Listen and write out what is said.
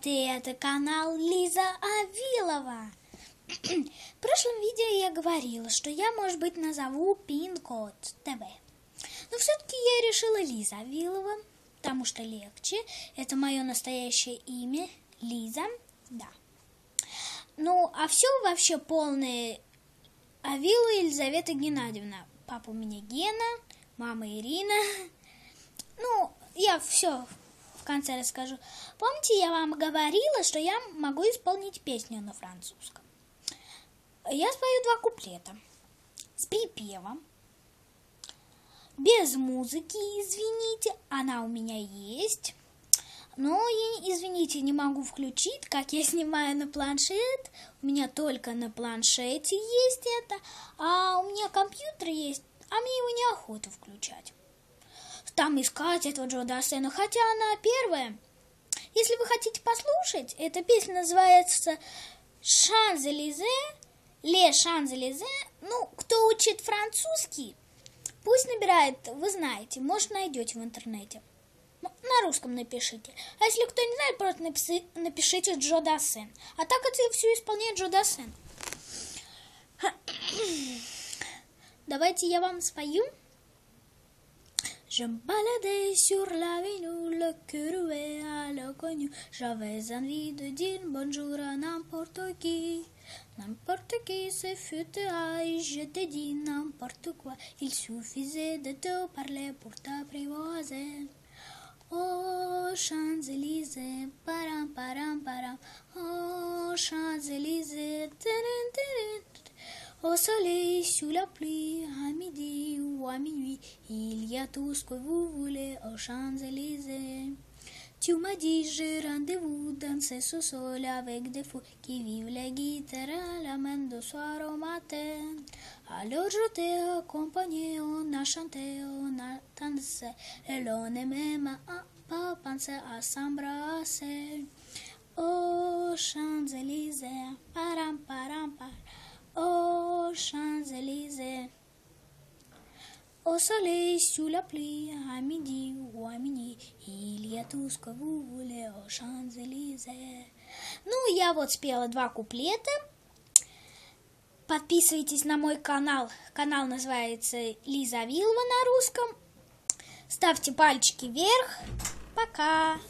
привет! И это канал Лиза Авилова. В прошлом видео я говорила, что я, может быть, назову Пин-код ТВ. Но все-таки я решила Лиза Авилова, потому что легче. Это мое настоящее имя, Лиза, да. Ну, а все вообще полное Авилова Елизавета Геннадьевна. Папа у меня Гена, мама Ирина. Ну, я все конце расскажу. Помните, я вам говорила, что я могу исполнить песню на французском? Я спою два куплета с припевом. Без музыки, извините, она у меня есть. Но, извините, не могу включить, как я снимаю на планшет. У меня только на планшете есть это, а у меня компьютер есть, а мне его неохота включать там искать этого Джо Дассена, хотя она первая. Если вы хотите послушать, эта песня называется «Шанзелизе», «Ле Шанзелизе». Ну, кто учит французский, пусть набирает, вы знаете, может, найдете в интернете. На русском напишите. А если кто не знает, просто напиши, напишите Джо Дассен. А так это все исполняет Джо Дассен. Давайте я вам спою. Je me baladais sur l'avenue, le cœur ouvert à l'inconnu. J'avais envie de dire bonjour à n'importe qui. N'importe qui se et je te dis n'importe quoi. Il suffisait de te parler pour t'apprivoiser. Oh, Champs-Élysées, param, param, param. Oh, Champs-Élysées, au soleil, sous la pluie, ou il y a tout ce que vous voulez aux Champs-Élysées. Tu m'as dit, j'ai rendez-vous dans ce sous-sol avec des fous qui vivent la guitare à la main de soir au matin. Alors je t'ai accompagné, on a chanté, on a dansé, et l'on n'est même pas pensé à s'embrasser. Aux Champs-Élysées, Au soleil, sous la pluie, à midi ou à minuit, il y a. Ну, я вот спела два куплета. Подписывайтесь на мой канал. Канал называется Лиза Вилова на русском. Ставьте пальчики вверх. Пока!